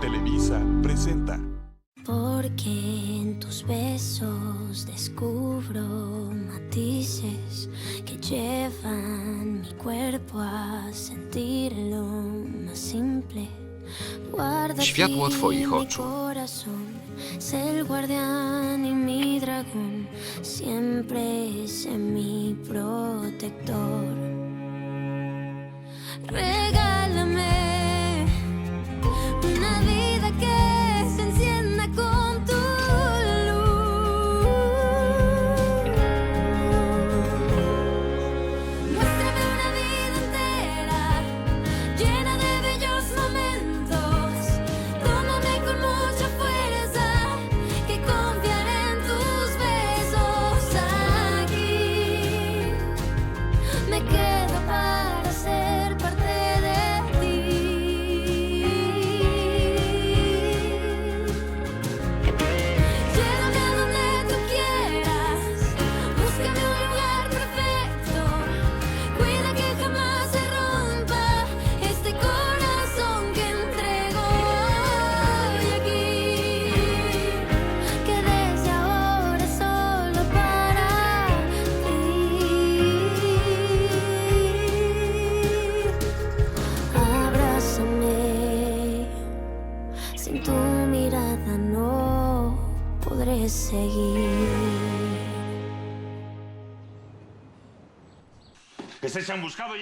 Televisa presenta. Porque en tus besos descubro matices que llevan mi cuerpo a sentir lo más simple. Guarda Światło twoich mi oczu. el guardián y mi dragón, siempre sé mi protector. Regálame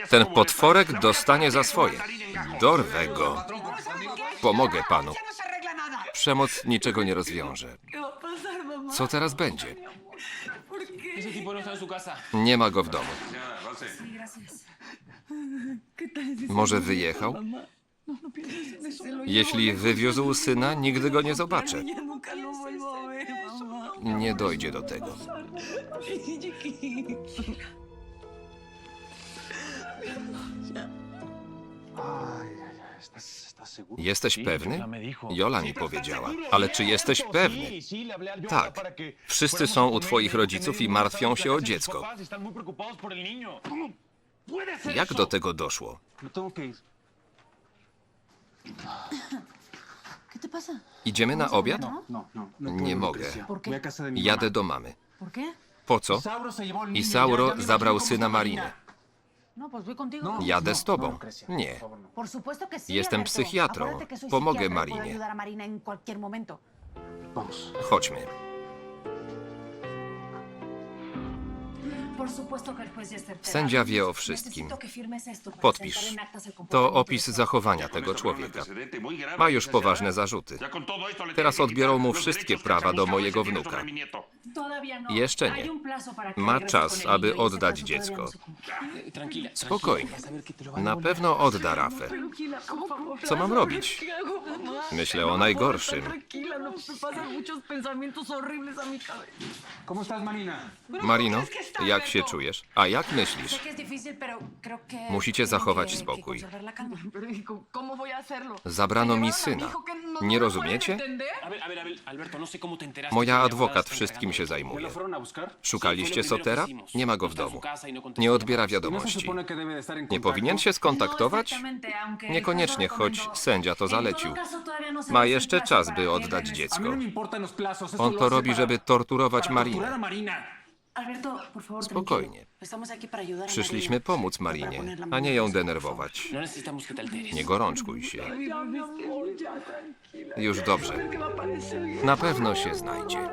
Ten potworek dostanie za swoje. Dorwę go. Pomogę panu. Przemoc niczego nie rozwiąże. Co teraz będzie? Nie ma go w domu. Może wyjechał? Jeśli wywiózł syna, nigdy go nie zobaczę. Nie dojdzie do tego. Jesteś pewny? Jola mi powiedziała. Ale czy jesteś pewny? Tak. Wszyscy są u twoich rodziców i martwią się o dziecko. Jak do tego doszło? Idziemy na obiad? No, no. Nie mogę. Jadę do mamy. Po co? Isauro zabrał syna Mariny. Jadę z tobą. No, Nie. por favor, no. Supuesto que sí. Jestem psychiatrą. Pomogę y Marinie. Chodźmy. Sędzia wie o wszystkim. Podpisz. To opis zachowania tego człowieka. Ma już poważne zarzuty. Teraz odbiorą mu wszystkie prawa do mojego wnuka. No. Jeszcze nie. Ma czas, aby y oddać dziecko. no Tranquila. Spokojnie. Na pewno odda Rafę. Co mam robić? Myślę o najgorszym. No me pasan muchos pensamientos horribles a mi cabeza. ¿Cómo estás, Marina? Marino, jak się czujesz? A jak myślisz? Musicie zachować spokój. conservar la calma. Pero hijo, ¿cómo voy a hacerlo? Zabrano mi syna. Nie rozumiecie? Moja adwokat wszystkim się de esto. ¿Ya zajmuje. Szukaliście Sotera? Nie ma go w domu. no Nie odbiera llamadas. ¿Y no se wiadomości. Nie powinien się skontaktować? Niekoniecznie, choć sędzia to zalecił. no Ma jeszcze czas, by oddać dziecko. no eso On to robi, żeby torturować Marinę. Spokojnie. Przyszliśmy pomóc Marinie, a nie ją denerwować. Nie gorączkuj się. Już dobrze. Na pewno się znajdzie.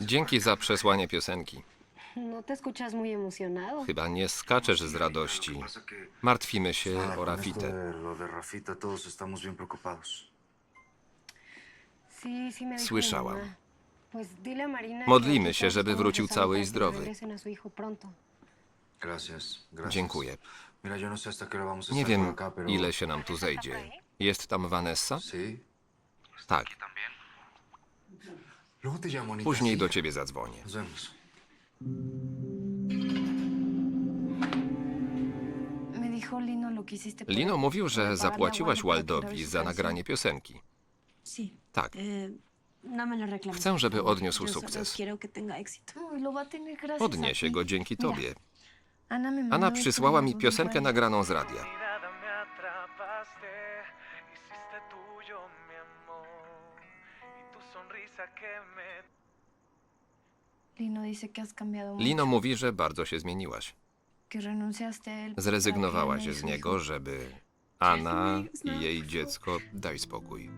Dzięki za przesłanie piosenki. No. Chyba nie skaczesz z radości. Martwimy się o Rafitę. Słyszałam. Modlimy się, żeby wrócił cały i zdrowy. Dziękuję. No Nie wiem, ile się nam tu zejdzie. Jest tam Vanessa? Tak. Później do ciebie zadzwonię. Lino mówił, że zapłaciłaś Waldowi za nagranie piosenki. Tak. Eh, no. Chcę, żeby odniósł sukces. Odniesie go dzięki tobie. Ana, przysłała mi piosenkę nagraną z radia. Lino dice que has cambiado mucho, Lino mówi, że bardzo się zmieniłaś. que renunciaste a él para Zrezygnowała que się Ana y z su niego, żeby Anna i jej dziecko daj spokój.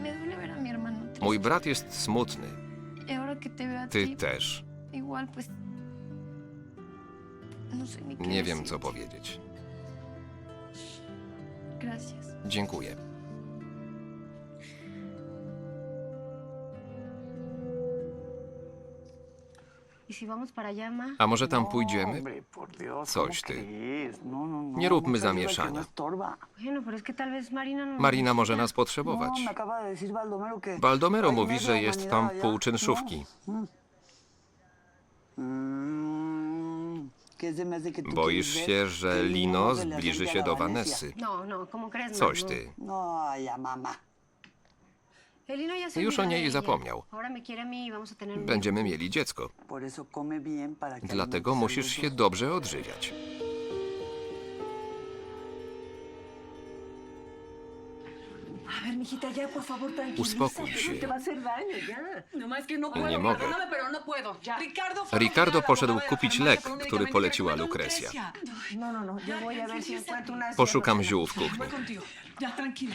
Me duele ver a mi hermano triste. Mój brat jest smutny. Y ahora que te veo a Ty ti, też. igual pues... No sé ni qué Nie wiem, co powiedzieć. Gracias. Dziękuję. ¿Y si vamos para allá, ma? A może tam pójdziemy? Coś ty. Nie róbmy zamieszania. Bueno, pero es que tal vez Marina no... Marina może nas potrzebować. No, Baldomero mówi, że jest tam pół czynszówki. ¿no? Mm, ¿qué se me hace que tú Boisz się, że Lino no zbliży się do? Vanessy. No, no. Coś No. ty. No, ya mamá. El Lino ya se Już o niej zapomniał. Y Będziemy mieli dziecko. Dlatego musisz się dobrze odżywiać. Mijita, ya, por favor, tranquilízate. Uspokój się. Te va a hacer daño, ya. No más que no Nie mogę. Perdóname, pero no puedo. Ya. Ricardo, Ricardo poszedł kupić lek, który poleciła Lucrecja. No, no, no. Yo voy a ver si encuentro una... Poszukam ziół w kuchni. Contigo. Ya, tranquila.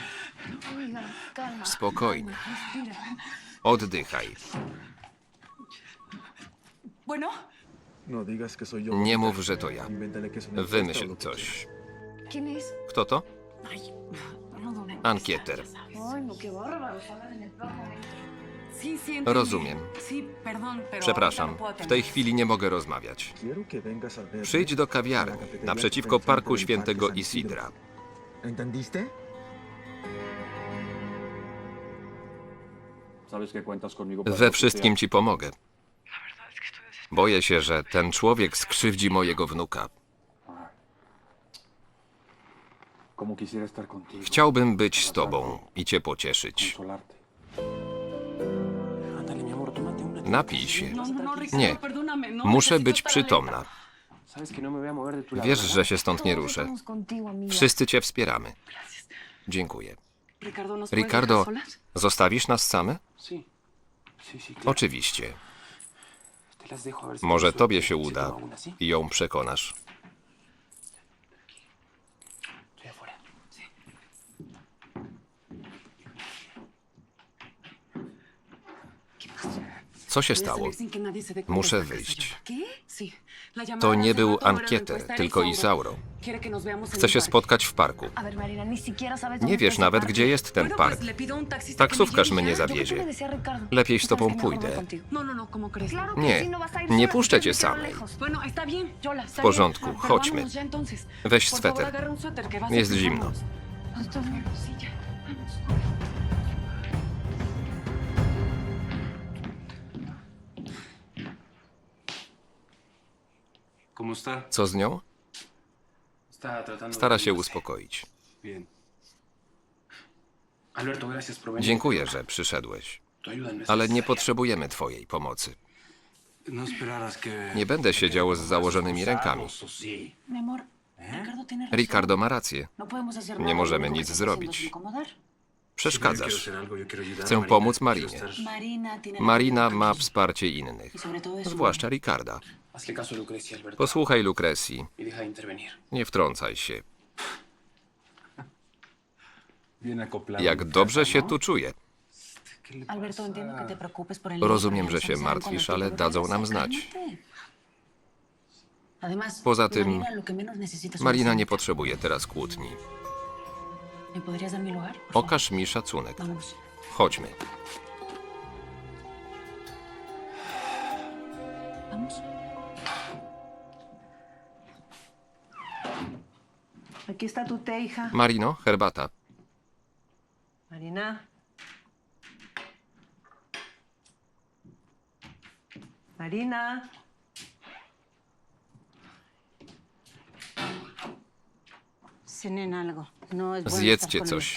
Spokojnie. Oddychaj. Bueno, No. Nie mów, że to ja. Invéntale que es una encuesta o Wymyśl coś. ¿Quién es? Kto to? ay, no, no, no. Ankieter. No. Rozumiem. Przepraszam, no w tej chwili nie mogę rozmawiać. Przyjdź do kawiarni, naprzeciwko Parku Świętego Isidra. We wszystkim ci pomogę. Boję się, że ten człowiek skrzywdzi mojego wnuka. Como quisiera estar contigo. Chciałbym być z tobą i cię pocieszyć. Napij się. No, no, Nie. No, Muszę być przytomna. Wiesz, że się stąd nie ruszę. Wszyscy cię wspieramy. Dziękuję. Ricardo, zostawisz nas same? Oczywiście. Może tobie się Si uda i ją przekonasz. Co się stało? Muszę wyjść. To nie był era tylko Isauro. Chce się spotkać w parku. Nie wiesz nawet, gdzie jest ten park. Taksówkarz mnie zawiezie. Lepiej z tobą pójdę. No, no, no, Nie, nie puszczę cię samej. W porządku, chodźmy. Weź sweter. Jest zimno. Co z nią? Stara się uspokoić. Dziękuję, że przyszedłeś, ale nie potrzebujemy twojej pomocy. No. Nie będę siedział z założonymi rękami. Amor, Ricardo ma rację. No Nie możemy nic zrobić. Przeszkadzasz. Chcę pomóc Marinie. Marina ma wsparcie innych, zwłaszcza Ricarda. Posłuchaj Lucrecji, nie wtrącaj się. Jak dobrze się ¿no? tu czuję. Rozumiem, że się martwisz, ale dadzą nam znać. Poza tym, Marina nie potrzebuje teraz kłótni. ¿Me podrías dar mi szacunek. Chodźmy. Marino, herbata. Marina. Marina. Zjedzcie coś.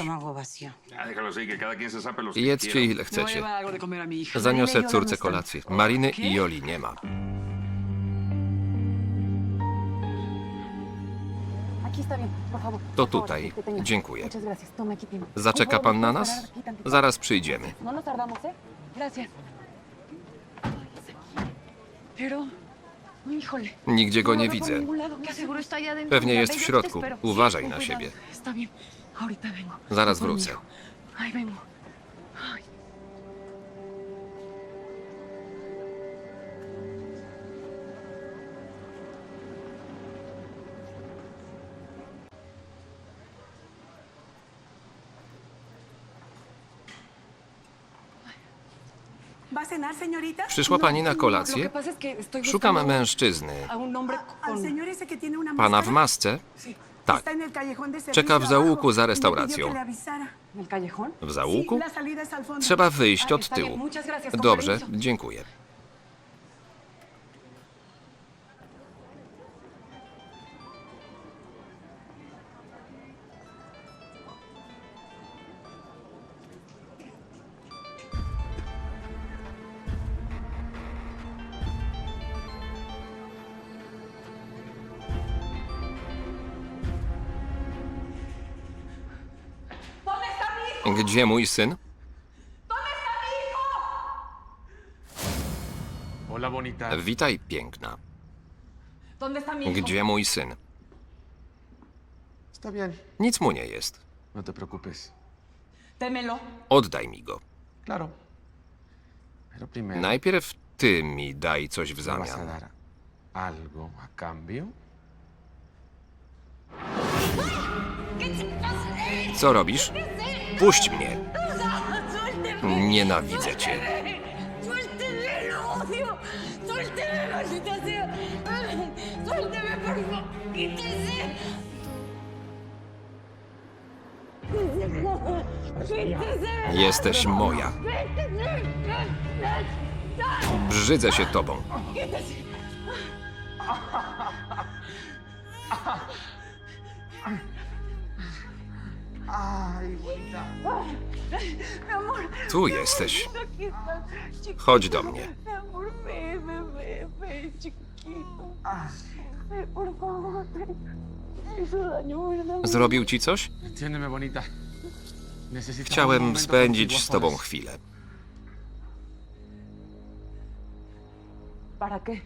Ya, déjalo así, que cada quien se sape los que Jedzcie ile a chcecie. Zaniosę córce kolację. Mariny i Joli nie ma. To tutaj. Dziękuję. Zaczeka pan na nas? Zaraz przyjdziemy. Ahorita vengo. Zaraz Con wrócę. mi hijo. Ahí vengo. Ay. ¿Va a cenar, señorita? Przyszła pani na kolację? Szukam mężczyzny. Pana w masce? Tak. Czeka w zaułku za Y restauracją. W zaułku? Trzeba wyjść A, od tyłu. Dobrze, dziękuję. Gdzie mój syn? Hola, bonita. Witaj, piękna. Gdzie mój syn? Está bien. Nic mu nie jest. No te preocupes. Démelo. Oddaj mi go. Claro. Pero primero Najpierw ty mi daj coś w me vas a zamian. dar algo a cambio. Co robisz? Puść mnie. Nienawidzę cię. Jesteś moja. Brzydzę się tobą. Tu jesteś. Chiquito. Chodź do mnie. Zrobił ci coś? Chciałem spędzić z tobą chwilę. ¿Para qué?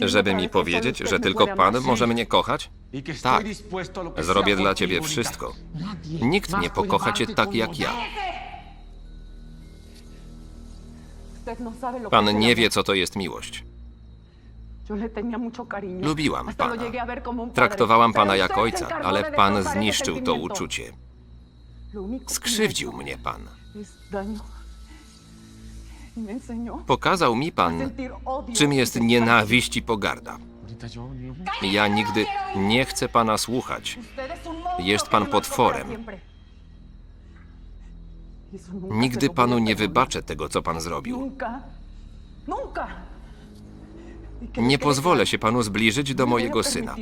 Żeby mi powiedzieć, że tylko pan może mnie kochać? Tak. Zrobię dla ciebie wszystko. Nikt nie pokocha cię tak jak ja. Pan nie wie, co to jest miłość. Lubiłam pana. Traktowałam pana jak ojca, ale pan zniszczył to uczucie. Skrzywdził mnie pan. Pokazał mi pan, czym y jest desprecio. nienawiść i pogarda. No... Ja nigdy nie chcę pana słuchać. Jest pan marcó potworem. Y Nigdy lo panu nie wybaczę tego, co pan zrobił. Y Nie pozwolę się panu zbliżyć do no mojego syna.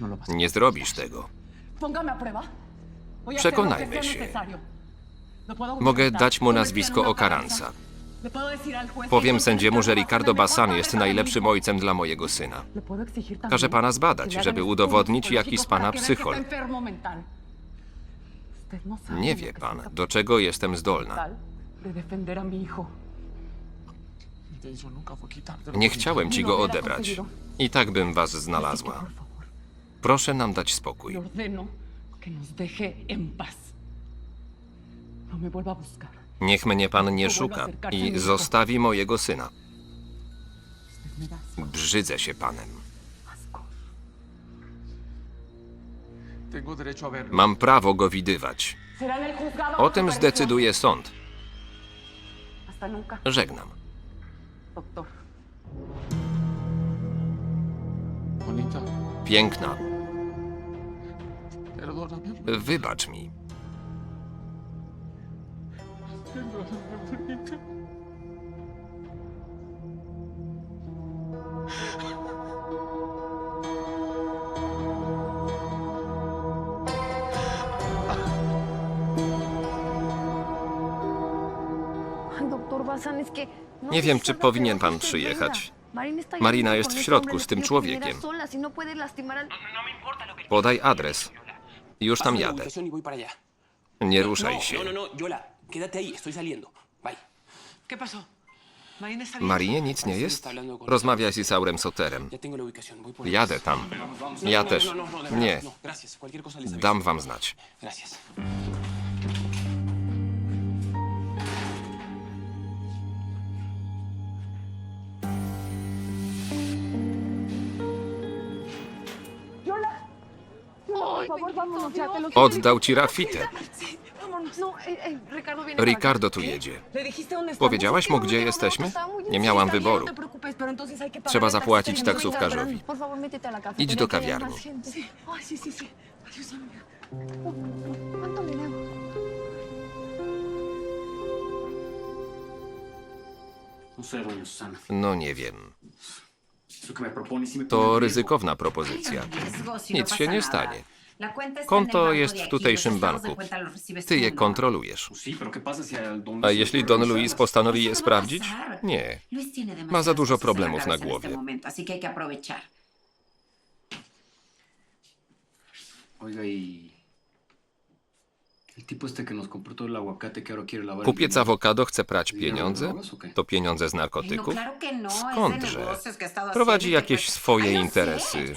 No Nie zrobisz tego. Przekonajmy się. Mogę dać mu nazwisko Okaranza. Powiem sędziemu, że Ricardo es jest najlepszym ojcem dla mojego syna. Każe pana zbadać, żeby udowodnić, jaki z pana psychol. Nie wie pan, do czego jestem zdolna. Nie chciałem ci go odebrać. I tak bym was znalazła. Proszę nam dać spokój. Niech mnie pan nie szuka i zostawi mojego syna. Brzydzę się panem. Mam prawo go widywać. O tym zdecyduje sąd. Żegnam. Piękna, wybacz mi. Nie wiem, czy powinien pan przyjechać. Marina jest w środku z tym człowiekiem. Podaj adres. Już tam jadę. Nie ruszaj się quédate ahí, estoy saliendo. Bye. ¿Qué pasó? Marina está bien. Marinie nic nie jest? Rozmawiaj z Isaurem Soterem. Ya tengo la ubicación, voy por Jadę tam. No, Ja no, też. No, no, no, de verdad, Nie. no, gracias. Cualquier cosa les aviso. Dam wam znać. Gracias. Por favor, vámonos, ya te lo Oddał ci rafitę. No, eh, eh, Ricardo viene para acá. Ricardo tu jedzie. Powiedziałaś mu, gdzie jesteśmy? Nie miałam wyboru. No Trzeba zapłacić taksówkarzowi. Idź do kawiarni. No. No nie wiem. To ryzykowna propozycja. Nic się nie stanie. Konto jest w tutejszym banku. Ty je kontrolujesz. Sí, pero ¿qué pasa si al don A jeśli Don puede Luis postanowi je sprawdzić? Nie. Ma za dużo problemów na głowie. Kupiec awokado chce prać pieniądze? To pieniądze z narkotyków? Skądże? Prowadzi jakieś swoje interesy.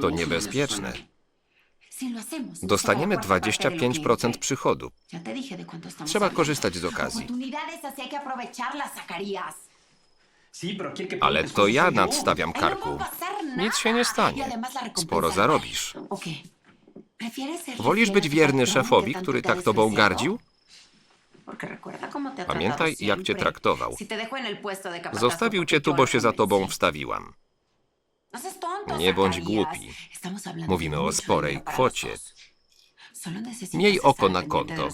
To niebezpieczne. Dostaniemy 25% przychodu. Trzeba korzystać z okazji. Ale to ja nadstawiam karku. Nic się nie stanie. Sporo zarobisz. Wolisz być wierny szefowi, który tak tobą gardził? Pamiętaj, jak cię traktował. Zostawił cię tu, bo się za tobą wstawiłam. Nie bądź głupi. Mówimy o sporej kwocie. Miej oko na konto.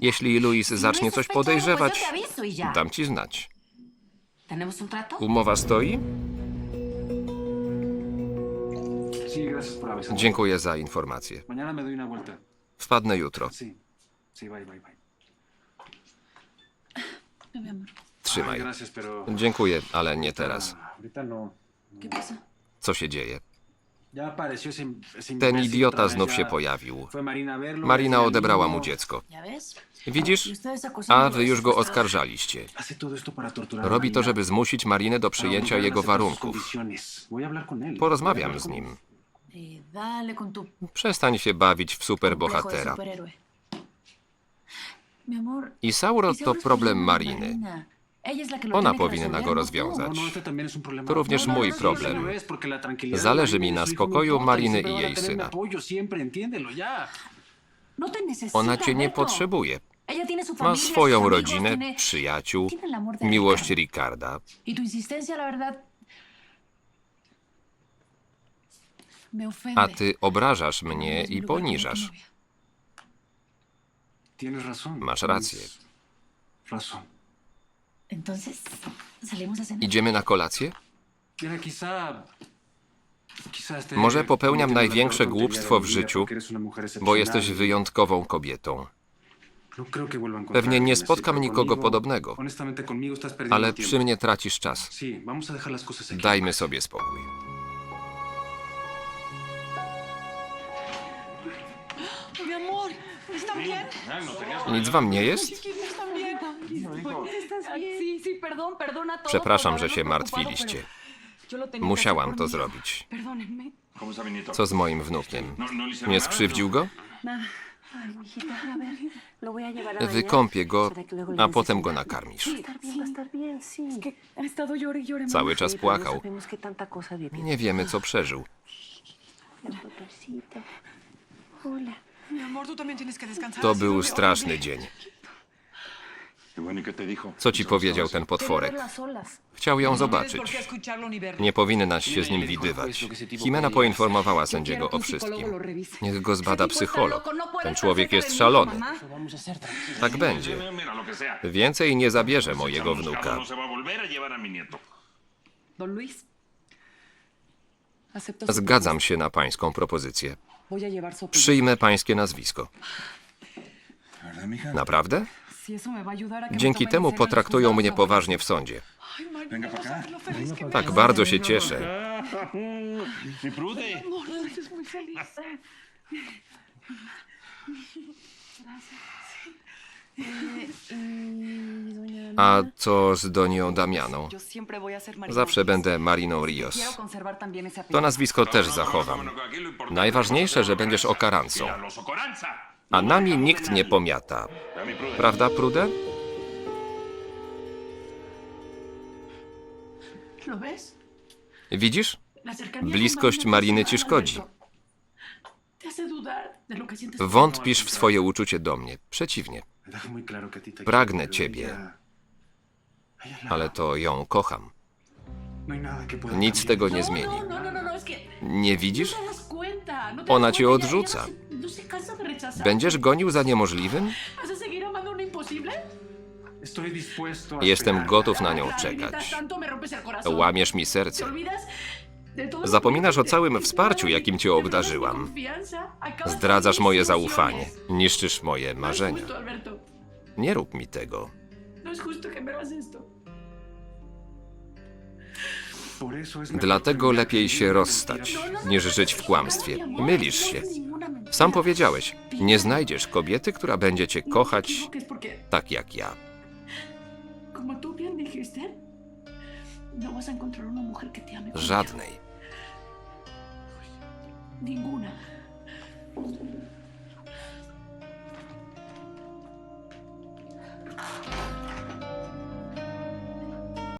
Jeśli Luis zacznie coś podejrzewać, dam ci znać. Umowa stoi? Dziękuję za informację. Wpadnę jutro. Ay, Trzymaj. Dziękuję, ale nie teraz. Co się dzieje? Ten idiota znów się pojawił. Marina odebrała mu dziecko. Widzisz? Y A wy już go oskarżaliście. Robi to, żeby zmusić Marinę do przyjęcia jego warunków. Porozmawiam z nim. Tu Przestań się bawić w superbohatera. Isauro to problem Mariny. Ona powinna go no rozwiązać. No, no. To również No, no, mój no, problem. Zależy mi y na spokoju y Mariny i jej syna. No Ona cię nie potrzebuje. Ma swoją rodzinę, przyjaciół, miłość. Ricarda. Y. A ty obrażasz mnie i poniżasz. Masz rację. Entonces, salimos a cenar. Idziemy na kolację? Może popełniam największe głupstwo w życiu, bo jesteś wyjątkową kobietą. no Pewnie nie spotkam nikogo podobnego, ale przy mnie tracisz czas. Dajmy sobie spokój. Mi amor, ¿están bien? Nic wam nie jest? Przepraszam, por że się martwiliście. Musiałam to zrobić. Co z moim wnukiem? No, no Nie skrzywdził go? Ay, mijita, a ver, lo voy a llevar a bañar Wykąpię go, a potem go nakarmisz. Y. Cały czas no płakał. Nie wiemy, co przeżył. To był straszny dzień. Y bueno, ¿y qué te dijo? Co ci powiedział ten potworek? Chciał ją zobaczyć. Nie powinnaś się z nim widywać. Jimena poinformowała sędziego o wszystkim. Niech go zbada psycholog. Ten człowiek jest szalony. Tak będzie. Więcej nie zabierze mojego wnuka. Zgadzam się na pańską propozycję. Przyjmę pańskie nazwisko. Naprawdę? Dzięki temu potraktują mnie poważnie w sądzie. Acá. Tak bardzo się cieszę. Feliz. A co z Donią Damianą? Zawsze będę Mariną Rios. To nazwisko też zachowam. Najważniejsze, że będziesz okarancą. A nami nikt nie pomiata. Prawda, Prude? Widzisz? Bliskość Mariny ci szkodzi. Wątpisz w swoje uczucie do mnie. Przeciwnie. Pragnę ciebie. Ale to ją kocham. No Nic tego nie No, zmieni. No, que Nie widzisz? Ona cię odrzuca. No no. Będziesz gonił za niemożliwym? Jestem gotów na nią czekać. Łamiesz mi ¿Te serce. Zapominasz o całym wsparciu, jakim cię obdarzyłam. Zdradzasz moje zaufanie. Niszczysz moje No marzenia. Nie rób mi tego. No Dlatego lepiej się rozstać, niż żyć w kłamstwie. Mylisz się. Sam powiedziałeś, nie znajdziesz kobiety, która będzie cię kochać tak jak ja. Żadnej. Ninguna.